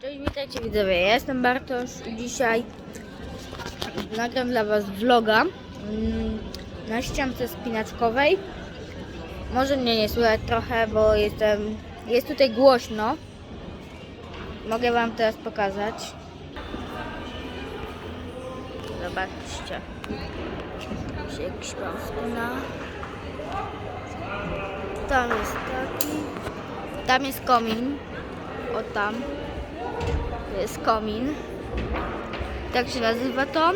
Cześć, witajcie widzowie, ja jestem Bartosz i dzisiaj nagram dla was vloga mm, na ściance spinaczkowej. Może mnie nie słychać trochę, bo jestem, jest tutaj głośno. Mogę wam teraz pokazać. Zobaczcie. Się spina. Tam jest taki. Tam jest komin. O tam. To jest komin. Tak się nazywa to.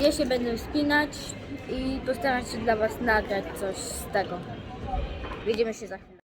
Ja się będę wspinać i postaram się dla Was nagrać coś z tego. Widzimy się za chwilę.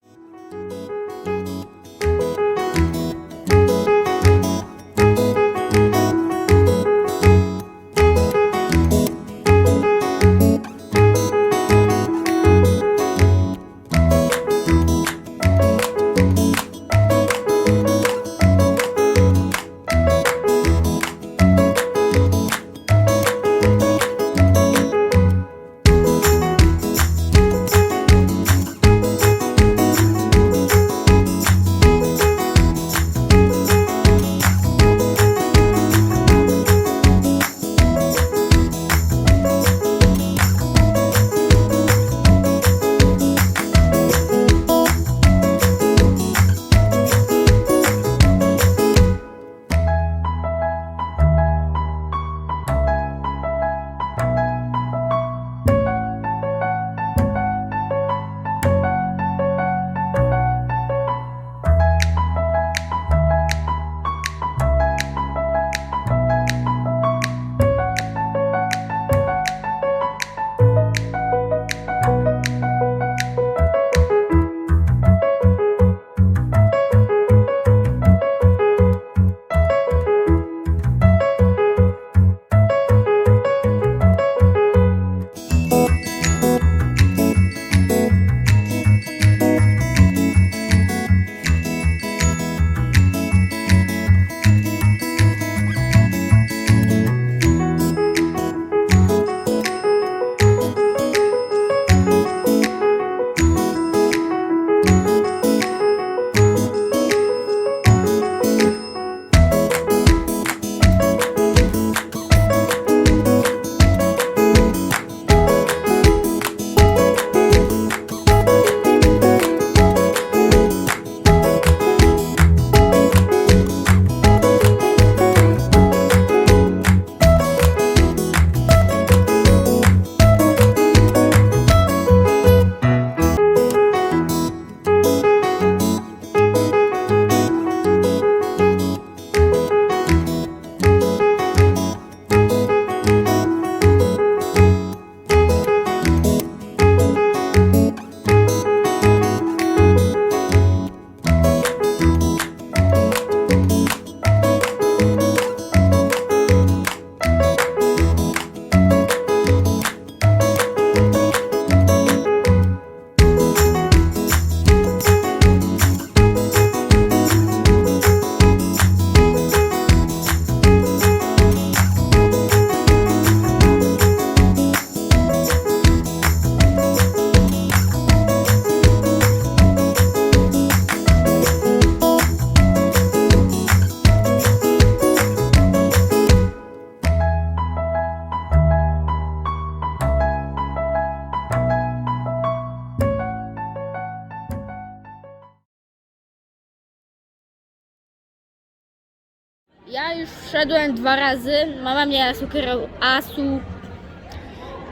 Ja już wszedłem dwa razy. Mama mnie asukerał asu.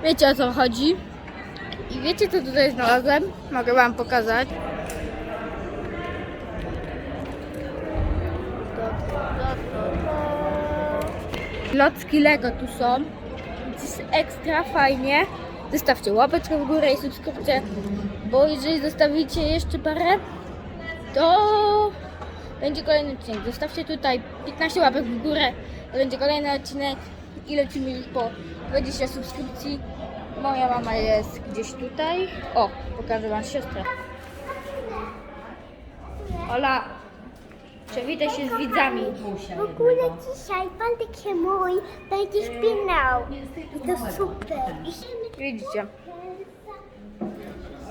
Wiecie o co chodzi. I wiecie co tutaj znalazłem? Mogę wam pokazać. Locki Lego tu są. Jest ekstra fajnie. Zostawcie łapeczkę w górę i subskrypcję, bo jeżeli zostawicie jeszcze parę, to będzie kolejny odcinek. Zostawcie tutaj 15 łapek w górę, to będzie kolejny odcinek i lecimy już po 20 subskrypcji. Moja mama jest gdzieś tutaj. O, pokażę wam siostrę. Ola, przywitaj się z widzami. W ogóle dzisiaj Waldek się mój będzie spinał. I to super. Widzicie,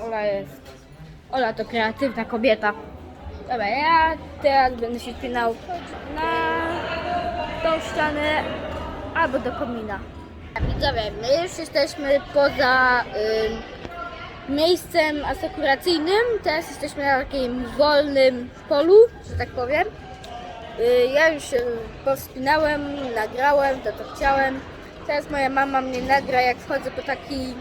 Ola jest. Ola to kreatywna kobieta. Dobra, ja teraz będę się spinał na tą ścianę albo do komina. Widzowie, my już jesteśmy poza miejscem asekuracyjnym. Teraz jesteśmy na takim wolnym polu, że tak powiem. Y, Ja już się powspinałem, nagrałem to, co chciałem. Teraz moja mama mnie nagra, jak wchodzę po takiej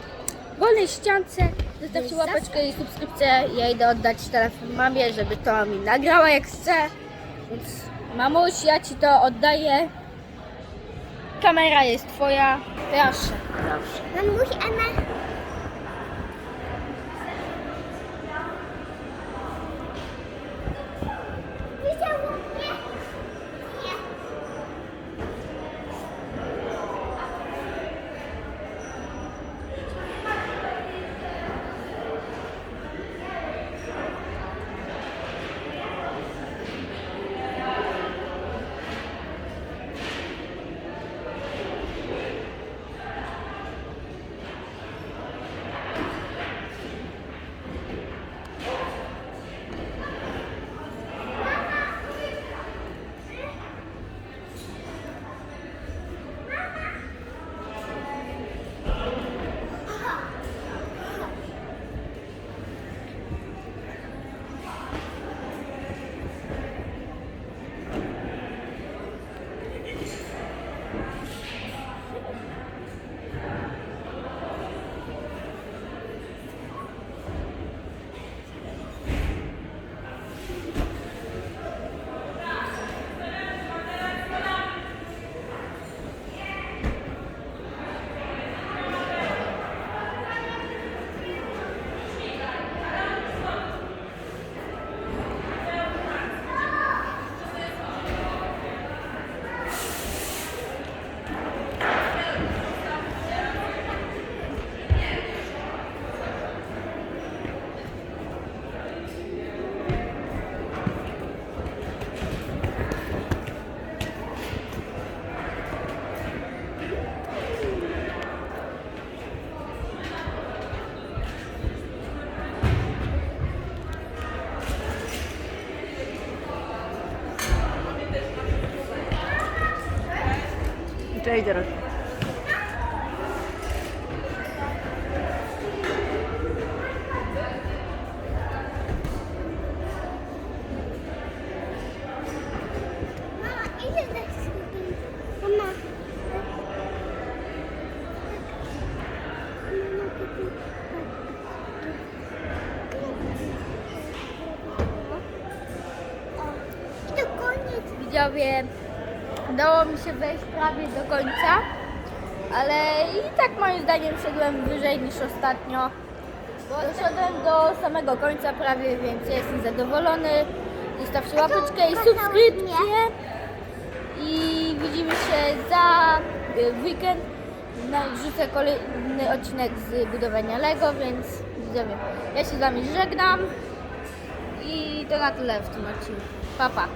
wolnej ściance. Zostawcie łapeczkę i subskrypcję. Ja idę oddać telefon mamie, żeby to mi nagrała jak chce. Więc mamuś, ja ci to oddaję. Kamera jest twoja. Proszę. Proszę. Mamuś, Anna. Widziało to koniec. Widzowie, udało mi się wejść prawie do końca, ale i tak moim zdaniem szedłem wyżej niż ostatnio. Doszedłem do samego końca prawie, więc jestem zadowolony. Zostawcie łapeczkę i subskrypcję. I widzimy się za y, weekend. Wrzucę kolejny odcinek z budowania Lego, więc widzowie, ja się z Wami żegnam. I to na tyle w tym odcinku. Pa, pa.